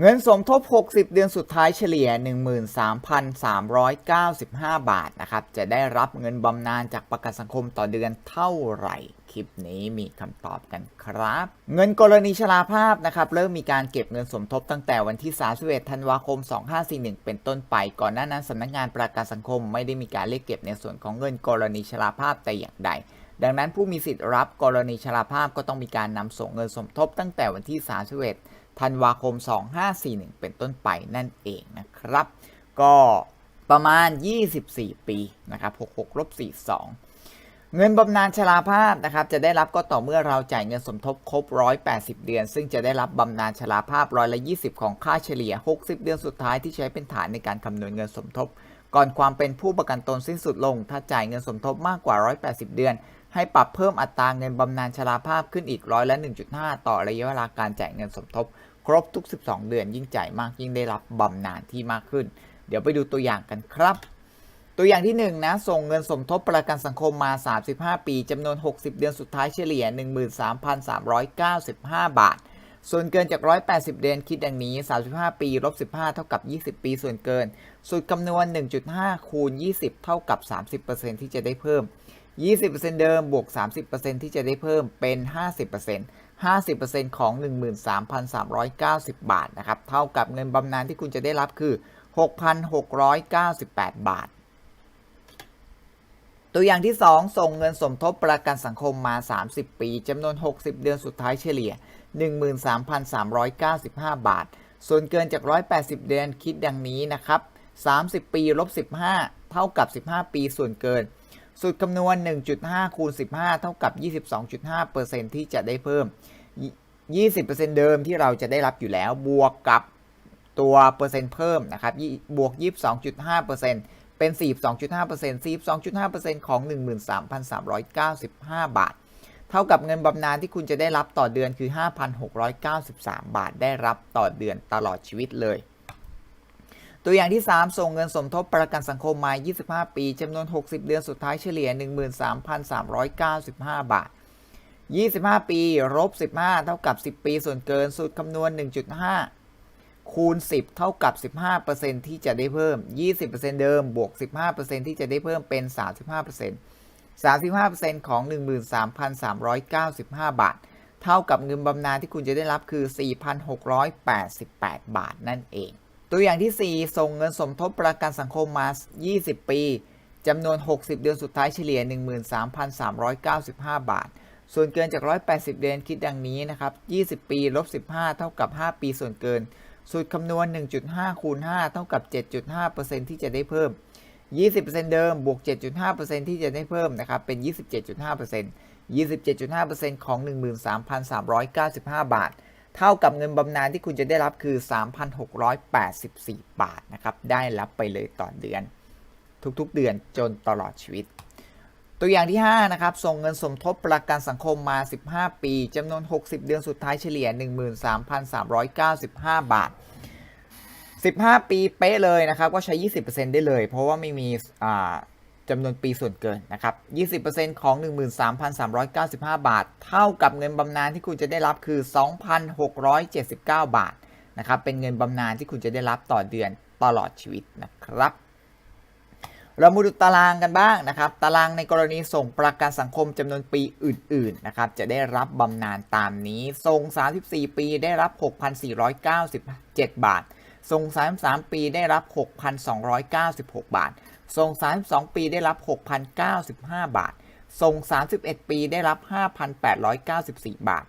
เงินสมทบ 60 เดือนสุดท้ายเฉลี่ย 13,395 บาทนะครับ จะได้รับเงินบำนาญจากประกันสังคมต่อเดือนเท่าไหร่ คลิปนี้มีคำตอบกันครับ เงินกรณีชราภาพนะครับ เริ่มมีการเก็บเงินสมทบตั้งแต่วันที่ 31 ธันวาคม 2541 เป็นต้นไป ก่อนหน้านั้นสำนักงานประกันสังคมไม่ได้มีการเรียกเก็บในส่วนของเงินกรณีชราภาพแต่อย่างใดดังนั้นผู้มีสิทธิ์รับกรณีชราภาพก็ต้องมีการนำส่งเงินสมทบตั้งแต่วันที่ 31 ธันวาคม 2541 เป็นต้นไปนั่นเองนะครับ ก็ประมาณ 24 ปีนะครับ66ลบ42 เงินบำนาญชราภาพนะครับ จะได้รับก็ต่อเมื่อเราจ่ายเงินสมทบครบ 180 เดือน ซึ่งจะได้รับบำนาญชราภาพร้อยละ 20 ของค่าเฉลี่ย 60 เดือนสุดท้ายที่ใช้เป็นฐานในการคำนวณเงินสมทบ ก่อนความเป็นผู้ประกันตนสิ้นสุดลง ถ้าจ่ายเงินสมทบมากกว่า 180 เดือน ให้ปรับเพิ่มอัตราเงินบำนาญชราภาพขึ้นอีกร้อยละ 1.5 ต่อระยะเวลาการจ่ายเงินสมทบ ครบทุก 12 เดือนยิ่งจ่ายมากยิ่งได้รับบำนาญที่มากขึ้น เดี๋ยวไปดูตัวอย่างกันครับ ตัวอย่างที่1นะส่งเงินสมทบประกันสังคมมา 35 ปีจำนวน 60 เดือนสุดท้ายเฉลี่ย 13,395 บาท ส่วนเกินจาก 180 เดือนคิดดังนี้ 35 ปีลบ15 เท่ากับ 20 ปีส่วนเกิน สูตรคำนวณ 1.5 คูณ 20 เท่ากับ 30%ที่จะได้เพิ่ม 20%เดิมบวก 30%ที่จะได้เพิ่มเป็น 50% 50%ของ 13,390 บาทนะครับ เท่ากับเงินบำนาญที่คุณจะได้รับคือ 6,698 บาท ตัวอย่างที่ 2 ส่งเงินสมทบประกันสังคมมา 30 ปีจำนวน 60 เดือนสุดท้ายเฉลี่ย 13,395 บาท ส่วนเกินจาก 180 เดือนคิดดังนี้นะครับ 30 ปีลบ 15 เท่ากับ 15 ปีส่วนเกิน สูตรคำนวณ 1.5 คูณ 15 เท่ากับ 22.5%ที่จะได้เพิ่ม 20%เดิมที่เราจะได้รับอยู่แล้ว บวกกับตัวเปอร์เซ็นต์เพิ่มนะครับ บวก 22.5%เป็น 42.5% 42.5%ของ 13,395 บาท เท่ากับเงินบำนาญที่คุณจะได้รับต่อเดือนคือ 5,693 บาท ได้รับต่อเดือนตลอดชีวิตเลย ตัวอย่างที่ 3 ส่งเงินสมทบประกันสังคมมา 25 ปีจำนวน 60 เดือนสุดท้ายเฉลี่ย 13,395 บาท 25 ปีลบ15 เท่ากับ 10 ปีส่วนเกินสูตรคำนวณ 1.5 คูณ 10 เท่ากับ 15%ที่จะได้เพิ่ม 20%เดิมบวก 15%ที่จะได้เพิ่มเป็น 35% 35%ของ 13,395 บาท เท่ากับเงินบำนาญที่คุณจะได้รับคือ 4,688 บาทนั่นเอง ตัวอย่างที่ 4 ส่งเงินสมทบประกันสังคมมา 20 ปีจำนวน 60 เดือนสุดท้ายเฉลี่ย 13,395 บาท ส่วนเกินจาก 180 เดือนคิดดังนี้นะครับ 20 ปีลบ15 เท่ากับ 5 ปีส่วนเกิน สูตรคำนวณ 1.5 คูณ 5 เท่ากับ 7.5%ที่จะได้เพิ่ม 20%เดิมบวก 7.5%ที่จะได้เพิ่มนะครับเป็น 27.5% 27.5%ของ 13,395 บาท เท่ากับเงินบำนาญที่คุณจะได้รับคือ 3,684 บาทนะครับ ได้รับไปเลยต่อเดือน ทุกๆเดือนจนตลอดชีวิต ตัวอย่างที่ 5 นะครับ ส่งเงินสมทบประกันสังคมมา 15 ปีจำนวน 60 เดือนสุดท้ายเฉลี่ย 13,395 บาท 15 ปีเป๊ะเลยนะครับ ก็ใช้ 20%ได้เลย เพราะว่าไม่มีอ่า จำนวนปีส่วนเกินนะครับ 20%ของ 13,395 บาท เท่ากับเงินบำนาญที่คุณจะได้รับคือ 2,679 บาทนะครับ เป็นเงินบำนาญที่คุณจะได้รับต่อเดือนตลอดชีวิตนะครับ เรามาดูตารางกันบ้างนะครับ ตารางในกรณีส่งประกันสังคมจำนวนปีอื่นๆนะครับ จะได้รับบำนาญตามนี้ ส่ง 34 ปีได้รับ 6,497 บาท ส่ง 33 ปีได้รับ 6,296 บาท ส่ง 32 ปีได้รับ 6,095 บาท ส่ง 31 ปีได้รับ 5,894 บาท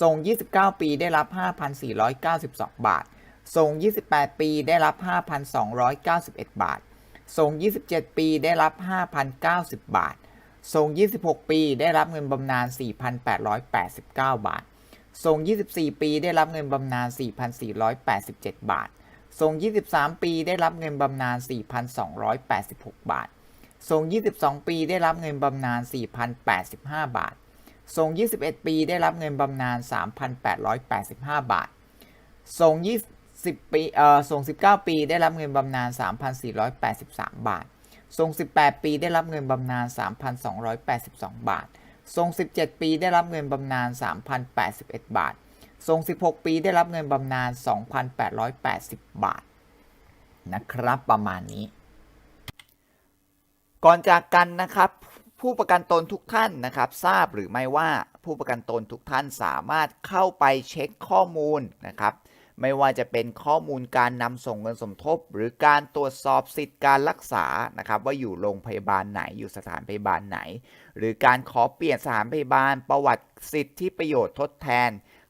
ส่ง 29 ปีได้รับ 5,492 บาท ส่ง 28 ปีได้รับ 5,291 บาท ส่ง 27 ปีได้รับ 5,090 บาท ส่ง 26 ปีได้รับเงินบำนาญ 4,889 บาท ส่ง 24 ปีได้รับเงินบำนาญ 4,487 บาท ส่ง 23 ปีได้รับเงินบำนาญ 4,286 บาท ส่ง 22 ปีได้รับเงินบำนาญ 4,085 บาท ส่ง 21 ปีได้รับเงินบำนาญ 3,885 บาท ส่ง 20 ปี เอ่อ ส่ง 19 ปีได้รับเงินบำนาญ 3,483 บาท ส่ง 18 ปีได้รับเงินบำนาญ 3,282 บาท ส่ง 17 ปีได้รับเงินบำนาญ 3,081 บาท ส่ง16 ปีได้รับเงินบำนาญ 2,880 บาท นะครับประมาณนี้ ก่อนจากกันนะครับ ผู้ประกันตนทุกท่านนะครับ ทราบหรือไม่ว่าผู้ประกันตนทุกท่านสามารถเข้าไปเช็คข้อมูลนะครับ ไม่ว่าจะเป็นข้อมูลการนำส่งเงินสมทบ หรือการตรวจสอบสิทธิการรักษานะครับ ว่าอยู่โรงพยาบาลไหนอยู่สถานพยาบาลไหน หรือการขอเปลี่ยนสถานพยาบาลประวัติสิทธิประโยชน์ทดแทน